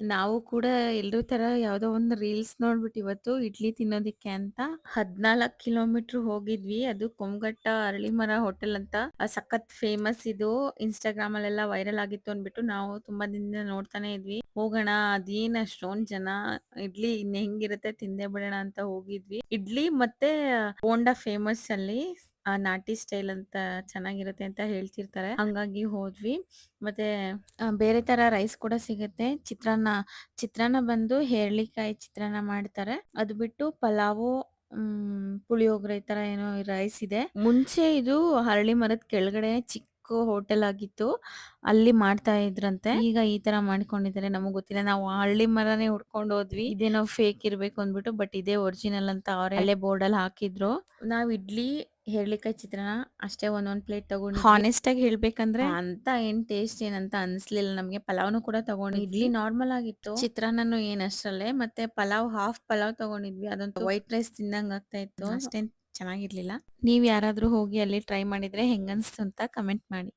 ನಾವು ಕೂಡ ಎಲ್ರು ತರ ಯಾವ್ದೋ ಒಂದು ರೀಲ್ಸ್ ನೋಡ್ಬಿಟ್ಟು ಇವತ್ತು ಇಡ್ಲಿ ತಿನ್ನೋದಿಕ್ಕೆ ಅಂತ 14 ಕಿಲೋಮೀಟರ್ ಹೋಗಿದ್ವಿ. ಅದು ಕೊಂಗಟ್ಟ ಅರಳಿಮರ ಹೋಟೆಲ್ ಅಂತ ಸಖತ್ ಫೇಮಸ್ ಇದು ಇನ್ಸ್ಟಾಗ್ರಾಮ್ ಅಲ್ಲೆಲ್ಲ ವೈರಲ್ ಆಗಿತ್ತು ಅಂದ್ಬಿಟ್ಟು ನಾವು ತುಂಬಾ ದಿನದಿಂದ ನೋಡ್ತಾನೆ ಇದ್ವಿ. ಹೋಗೋಣ, ಅದೇನ್ ಅಷ್ಟೊಂದ್ ಜನ, ಇಡ್ಲಿ ಇನ್ ಹೆಂಗಿರುತ್ತೆ ತಿಂದೇ ಬಿಡೋಣ ಅಂತ ಹೋಗಿದ್ವಿ. ಇಡ್ಲಿ ಮತ್ತೆ ಬೋಂಡಾ ಫೇಮಸ್ ಅಲ್ಲಿ ಆ ನಾಟಿ ಸ್ಟೈಲ್ ಅಂತ ಚೆನ್ನಾಗಿರುತ್ತೆ ಅಂತ ಹೇಳ್ತಿರ್ತಾರೆ. ಹಂಗಾಗಿ ಹೋದ್ವಿ. ಮತ್ತೆ ಬೇರೆ ತರ ರೈಸ್ ಕೂಡ ಸಿಗುತ್ತೆ ಚಿತ್ರಾನ್ನ ಚಿತ್ರಾನ್ನ ಬಂದು ಹೇರಳಿಕಾಯಿ ಚಿತ್ರಾನ್ನ ಮಾಡ್ತಾರೆ ಅದು ಬಿಟ್ಟು ಪಲಾವು, ಹ್ಮ್, ಪುಳಿಯೋಗರೆ ತರ ಏನೋ ರೈಸ್ ಇದೆ ಮುಂಚೆ ಇದು ಹರಳಿ ಮರದ ಕೆಳಗಡೆ ಚಿಕ್ಕ ಹೋಟೆಲ್ ಆಗಿತ್ತು. ಅಲ್ಲಿ ಮಾಡ್ತಾ ಇದ್ರಂತೆ. ಈಗ ಈ ತರ ಮಾಡ್ಕೊಂಡಿದ್ದಾರೆ. ನಮಗ್ ಗೊತ್ತಿಲ್ಲ. ನಾವು ಹಳ್ಳಿ ಮರನೇ ಹುಡ್ಕೊಂಡು ಹೋದ್ವಿ. ಇದೇನೋ ಫೇಕ್ ಇರ್ಬೇಕು ಅಂದ್ಬಿಟ್ಟು ಬಟ್ ಇದೇ ಒರಿಜಿನಲ್ ಅಂತ ಅವ್ರೆ ಹಳೆ ಬೋರ್ಡ್ ಅಲ್ಲಿ ಹಾಕಿದ್ರು. ನಾವ್ ಇಡ್ಲಿ ಹೇರ್ಲಿಕಾಯಿ ಚಿತ್ರನ ಅಷ್ಟೇ ಒಂದೊಂದ್ ಪ್ಲೇಟ್ ತಗೊಂಡು ಹಾನೆಸ್ಟ್ ಆಗಿ ಹೇಳ್ಬೇಕಂದ್ರೆ? ಅಂತ ಏನ್ ಟೇಸ್ಟ್ ಏನಂತ ಅನ್ಸ್ಲಿಲ್ಲ ನಮ್ಗೆ. ಪಲಾವ್ನು ಕೂಡ ತಗೊಂಡು ಇಡ್ಲಿ ನಾರ್ಮಲ್ ಆಗಿತ್ತು. ಚಿತ್ರಾನ್ನನು ಏನ್ ಅಷ್ಟ್ರಲ್ಲೇ. ಮತ್ತೆ ಪಲಾವ್ ಹಾಫ್ ಪಲಾವ್ ತಗೊಂಡಿದ್ವಿ. ಅದೊಂದು ವೈಟ್ ರೈಸ್ ತಿಂದಂಗ ಆಗ್ತಾ ಇತ್ತು. ಅಷ್ಟೇನ್ ಚೆನ್ನಾಗಿರ್ಲಿಲ್ಲ. ನೀವ್ ಯಾರಾದ್ರೂ ಹೋಗಿ ಅಲ್ಲಿ ಟ್ರೈ ಮಾಡಿದ್ರೆ ಹೆಂಗನ್ಸ್ತು ಅಂತ ಕಮೆಂಟ್ ಮಾಡಿ.